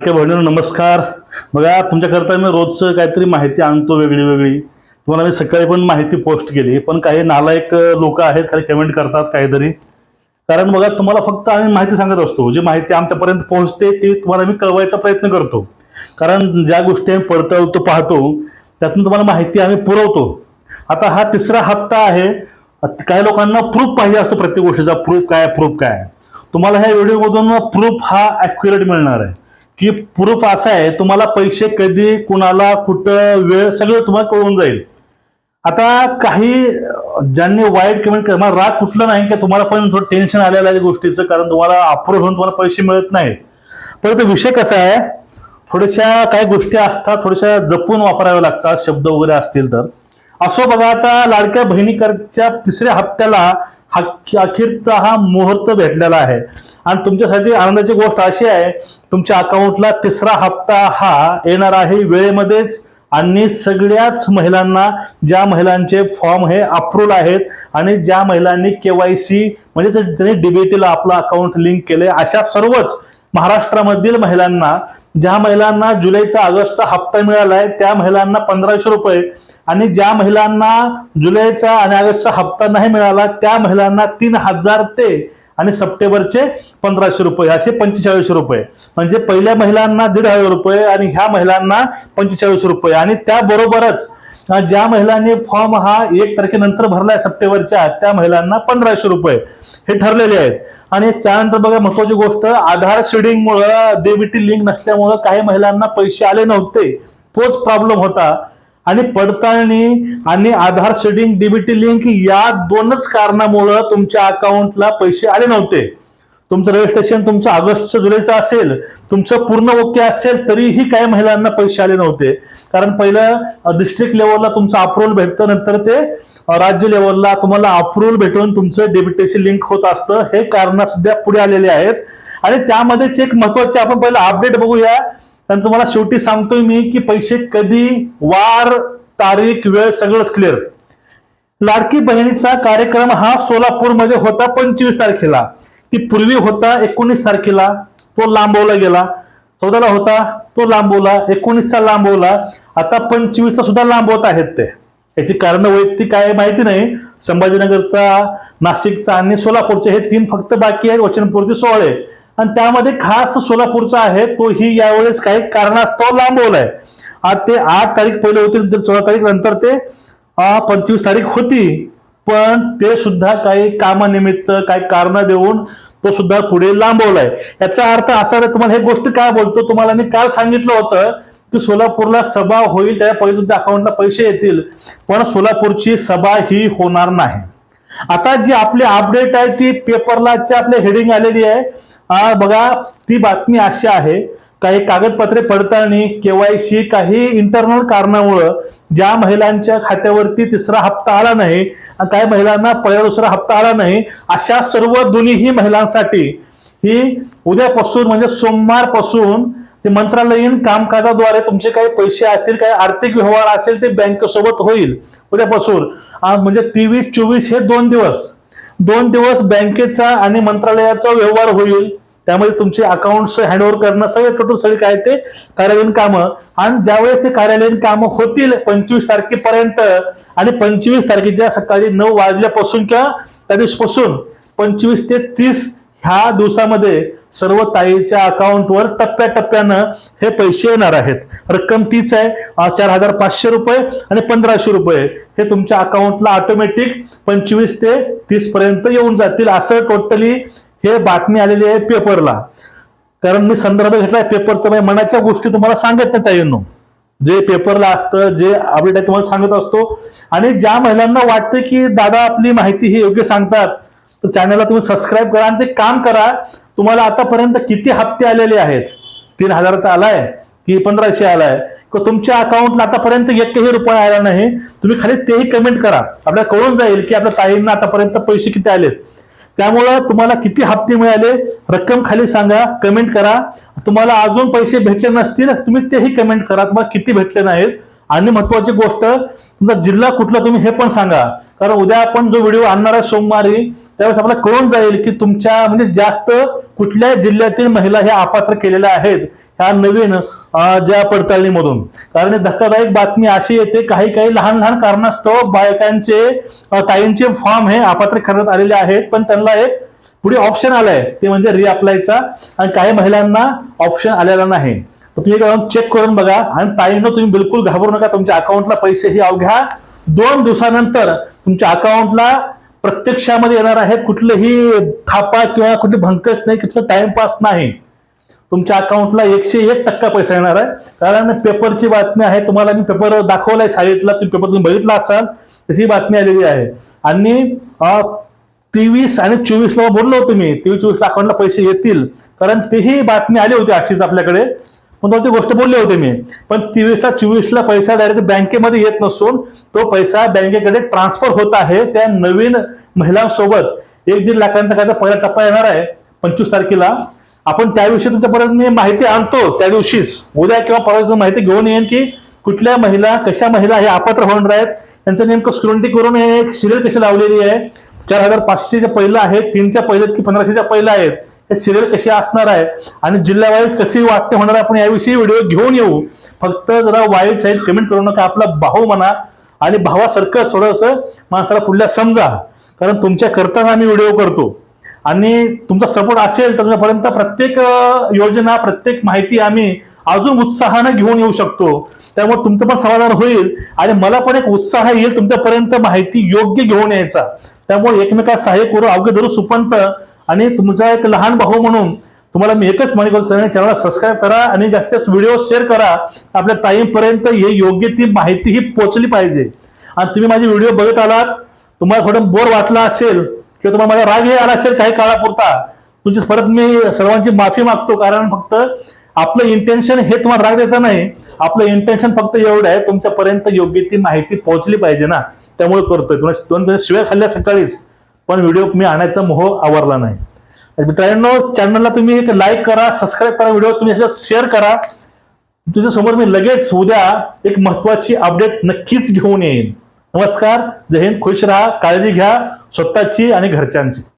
बहिणींनो नमस्कार. बघा तुमच्याकरता मी रोजचं काहीतरी माहिती आणतो वेगळी वेगळी तुम्हाला मी सकाळी पण माहिती पोस्ट केली पण काही नालायक लोक आहेत काही कमेंट करतात काहीतरी. कारण बघा तुम्हाला फक्त आम्ही माहिती सांगत असतो. जी माहिती आमच्यापर्यंत पोहोचते ती तुम्हाला मी कळवायचा प्रयत्न करतो. कारण ज्या गोष्टी आम्ही पडतळतो पाहतो त्यातून तुम्हाला माहिती आम्ही पुरवतो. आता हा तिसरा हप्ता आहे. काही लोकांना प्रूफ पाहिजे असतो प्रत्येक गोष्टीचा. प्रूफ काय प्रूफ काय? तुम्हाला ह्या व्हिडिओमधून प्रूफ हा ॲक्युरेट मिळणार आहे. की प्रूफ असा आहे तुम्हाला पैसे कधी कुणाला कुठं वेळ सगळं तुम्हाला कळून जाईल. आता काही ज्यांनी वाईट कमेंट केलं मला राग कुठलं नाही का तुम्हाला पण थोडं टेन्शन आलेलं आहे या गोष्टीचं कारण तुम्हाला अप्रूव्ह होऊन तुम्हाला पैसे मिळत नाहीत परंतु विषय कसा आहे थोड्याशा काही गोष्टी असतात थोड्याशा जपून वापराव्या लागतात शब्द वगैरे असतील तर. असो बघा आता लाडक्या बहिणीकरच्या तिसऱ्या हप्त्याला अखेरचा हा मुहूर्त भेटलेला आहे. आणि तुमच्यासाठी आनंदाची गोष्ट अशी आहे तुमच्या अकाउंटला तिसरा हप्ता हा येणार आहे वेळेमध्येच. आणि सगळ्याच महिलांना ज्या महिलांचे फॉर्म हे अप्रूव्ह आहेत आणि ज्या महिलांनी केवायसी म्हणजे त्यांनी डीबीटीला आपलं अकाउंट लिंक केले अशा सर्वच महाराष्ट्रामधील महिलांना ज्या महिलांना जुलैचा ऑगस्टचा हप्ता मिळाला आहे त्या महिलांना पंधराशे रुपये. आणि ज्या महिलांना जुलैचा आणि ऑगस्टचा हप्ता नाही मिळाला त्या महिलांना तीन हजार ते आणि सप्टेंबरचे पंधराशे रुपये असे पंचेचाळीसशे रुपये. म्हणजे पहिल्या महिलांना दीड हजार रुपये आणि ह्या महिलांना पंचेचाळीस रुपये. आणि त्याबरोबरच ज्या महिलांनी फॉर्म हा एक तारखेनंतर भरलाय सप्टेंबरच्या त्या महिलांना पंधराशे रुपये हे ठरलेले आहेत. आणि त्यानंतर बघा महत्वाची गोष्ट आधार शेडिंगमुळं डेबिटी लिंक नसल्यामुळं काही महिलांना पैसे आले नव्हते. तोच प्रॉब्लेम होता. आणि पडताळणी आणि आधार शेडिंग डेबिटी लिंक या दोनच कारणामुळं तुमच्या अकाउंटला पैसे आले नव्हते. तुमचं रजिस्ट्रेशन तुमचं ऑगस्ट जुलैचं असेल तुमचं पूर्ण ओके असेल तरीही काही महिलांना पैसे आले नव्हते. कारण पहिलं डिस्ट्रिक्ट लेवलला तुमचं अप्रुव्हल भेटतं नंतर ते राज्य लेवलला तुम्हाला अप्रुव्हल भेटून तुमचं डेबिटेशी लिंक होत असतं. हे कारण सध्या पुढे आलेले आहेत. आणि त्यामध्येच एक महत्त्वाचे आपण पहिलं अपडेट बघूया. कारण तुम्हाला शेवटी सांगतोय मी की पैसे कधी वार तारीख वेळ सगळंच क्लिअर लाडकी बहिणीचा कार्यक्रम हा सोलापूरमध्ये होता पंचवीस तारखेला. ती पूर्वी होता एकोणीस तारखेला तो लांबवला गेला. चौदाला होता तो लांबवला. एकोणीसचा लांबवला. आता पंचवीसचा सुद्धा लांबवत आहेत ते. याची कारण वैयक्तिक काय माहिती नाही. संभाजीनगरचा नाशिकचा आणि सोलापूरचे हे तीन फक्त बाकी आहेत वचनपूरचे सोहळे आणि त्यामध्ये खास सोलापूरचा आहे तोही यावेळेस काही कारणास्तव लांबवलाय आज ते आठ तारीख पहिले होती नंतर चौदा तारीख नंतर ते पंचवीस तारीख होती. पण ते सुद्धा काही कामानिमित्त काही कारण देऊन तो सुद्धा पुढे लांबवलाय. याचा अर्थ असा रे तुम्हाला हे गोष्ट काय बोलतो? तुम्हाला मी काल सांगितलं होतं की सोलापूरला सभा होईल त्या पहिले तुमच्या अकाउंटला पैसे येतील पण सोलापूरची सभा ही होणार नाही. आता जी आपली अपडेट आहे ती पेपरला आपली हेडिंग आलेली आहे बघा ती बातमी अशी आहे काही कागदपत्रे पडताळणी केवायसी काही इंटरनल कारणामुळं ज्या महिलांच्या खात्यावरती तिसरा हप्ता आला नाही आणि काही महिलांना पहिला दुसरा हप्ता आला नाही अशा सर्व दोन्हीही महिलांसाठी ही उद्यापासून म्हणजे सोमवारपासून ते मंत्रालयीन कामकाजाद्वारे तुमचे काही पैसे असतील काही आर्थिक व्यवहार असेल ते बँकेसोबत होईल उद्यापासून. म्हणजे तेवीस चोवीस हे दोन दिवस. दोन दिवस बँकेचा आणि मंत्रालयाचा व्यवहार होईल. त्यामध्ये तुमचे अकाउंट्स हँडओव्हर करणं सगळे टोटल सगळे काय ते कार्यालयीन कामं. आणि ज्यावेळेस ते कार्यालयीन कामं होतील पंचवीस तारखेपर्यंत आणि पंचवीस तारखेच्या सकाळी नऊ वाजल्यापासून किंवा त्या दिवसापासून पंचवीस ते तीस ह्या दिवसामध्ये सर्व ताईच्या अकाउंटवर टप्प्याटप्प्यानं हे पैसे येणार आहेत. रक्कम तीच आहे चार हजार पाचशे रुपये आणि पंधराशे रुपये. हे तुमच्या अकाउंटला ऑटोमॅटिक पंचवीस ते तीस पर्यंत येऊन जातील. असं टोटली हे बातमी आलेली आहे पेपरला. कारण मी संदर्भ घेतलाय पेपरचा म्हणजे मनाच्या गोष्टी तुम्हाला सांगत नाही ताईंनो जे पेपरला असतं जे अपडेट आहे तुम्हाला सांगत असतो. आणि ज्या महिलांना वाटतं की दादा आपली माहिती ही योग्य सांगतात तर चॅनलला तुम्ही सबस्क्राईब करा आणि ते काम करा. तुम्हाला आतापर्यंत किती हप्ते आलेले आहेत? तीन हजाराचा आलाय की पंधराशे आलाय. किंवा तुमच्या अकाउंटला आतापर्यंत एकही रुपये आला नाही. तुम्ही खाली तेही कमेंट करा. आपल्याला कळून जाईल की आपल्या ताईंना आतापर्यंत पैसे किती आलेत. त्यामुळं तुम्हाला किती हप्ते मिळाले रक्कम खाली सांगा कमेंट करा. तुम्हाला अजून पैसे भेटले नसतील तुम्ही तेही कमेंट करा. तुम्हाला किती भेटले नाहीत. आणि महत्वाची गोष्ट तुमचा जिल्हा कुठला तुम्ही हे पण सांगा. कारण उद्या आपण जो व्हिडिओ आणणार आहे सोमवारी त्यावेळेस आपल्याला कळून जाईल की तुमच्या म्हणजे जास्त कुठल्या जिल्ह्यातील महिला ह्या अपात्र केलेल्या आहेत. ह्या नवीन ज्या पडताळणीमधून. कारण धक्कादायक बातमी अशी येते काही काही लहान लहान कारणास्तव बायकांचे ताईंचे फॉर्म हे अपात्र करण्यात आलेले आहेत. पण त्यांना एक पुढे ऑप्शन आलाय ते म्हणजे रिअप्लायचा आणि काही महिलांना ऑप्शन आलेला नाही. तर तुम्ही चेक करून बघा. आणि ताईंना तुम्ही बिलकुल घाबरू नका. तुमच्या अकाउंटला पैसेही अवघ्या दोन दिवसानंतर तुमच्या अकाउंटला प्रत्यक्षामध्ये येणार आहेत कुठलेही थापा किंवा कुठली भंकस नाही कुठलं टाइमपास नाही. तुमच्या अकाउंटला एकशे एक टक्का पैसा येणार आहे. कारण पेपरची बातमी आहे तुम्हाला मी पेपर दाखवलाय शाळेतला तुम्ही पेपर तुम्ही बघितला असाल त्याची बातमी आलेली आहे. आणि तेवीस आणि चोवीसला बोललो होतो मी तेवीस चोवीस अकाउंटला पैसे येतील. कारण तेही बातमी आली होती अशीच आपल्याकडे. पण तो ती गोष्ट बोलली होती मी. पण तेवीसला चोवीसला पैसा डायरेक्ट बँकेमध्ये येत नसून तो पैसा बँकेकडे ट्रान्सफर होत आहे त्या नवीन महिलांसोबत. एक दीड लाखांचा काय पहिला टप्पा येणार आहे पंचवीस तारखेला. आपण त्याविषयी तुमच्यापर्यंत मी माहिती आणतो त्या दिवशीच. उद्या किंवा परवा दिवशी माहिती घेऊन येईन की कुठल्या महिला कशा महिला हे अपात्र होणार आहेत. त्यांचं नेमकं स्क्रुनिटी करून हे एक सिरियल कशी लावलेली आहे. चार हजार पाचशेच्या पहिलं आहे तीनच्या पहिल्यात की पंधराशेच्या पहिल्या आहेत. हे सिरियल कशी असणार आहे आणि जिल्हावाईज कशी वाटते होणार आहे आपण याविषयी व्हिडिओ घेऊन येऊ. फक्त जरा वाईट साईड कमेंट करू नका आपला भाऊ म्हणा आणि भावासारखं थोडंसं माणसाला पुढल्या समजा. कारण तुमच्या करताना आम्ही व्हिडिओ करतो. आणि तुमचा सपोर्ट असेल तर तुमच्यापर्यंत प्रत्येक योजना प्रत्येक माहिती आम्ही अजून उत्साहानं घेऊन येऊ शकतो. त्यामुळे तुमचं पण समाधान होईल आणि मला पण एक उत्साह येईल तुमच्यापर्यंत माहिती योग्य घेऊन यायचा. त्यामुळे एकमेकात सहाय्य करू अवघे धरू सुपंत आणि तुमचा एक लहान भाऊ म्हणून तुम्हाला मी एकच माहिती करतो चॅनलला सबस्क्राईब करा आणि जास्तीत जास्त व्हिडिओ शेअर करा. आपल्या ताईंपर्यंत हे योग्य ती माहिती ही पोचली पाहिजे. आणि तुम्ही माझे व्हिडिओ बघत आलात तुम्हाला थोडं बोर वाटला असेल किंवा तुम्हाला माझा राग हे आला असेल काही काळापुरता तुमची परत मी सर्वांची माफी मागतो. कारण फक्त आपलं इंटेन्शन हे तुम्हाला राग द्यायचं नाही. आपलं इंटेन्शन फक्त एवढं आहे तुमच्यापर्यंत योग्य ती माहिती पोहोचली पाहिजे ना. त्यामुळे करतोय. तुम्हाला दोन दोन शिव्या खाल्ल्या सकाळीच पण व्हिडिओ मी आणायचा मोह आवरला नाही. मित्रांनो चॅनलला तुम्ही एक लाईक करा सबस्क्राईब करा व्हिडिओ तुम्ही याच्यात शेअर करा. तुझ्या समोर मी लगेच उद्या एक महत्वाची अपडेट नक्कीच घेऊन येईन. नमस्कार. जय हिंद. खुश राहा. काळजी घ्या. स्वतःची आणि घरच्यांची.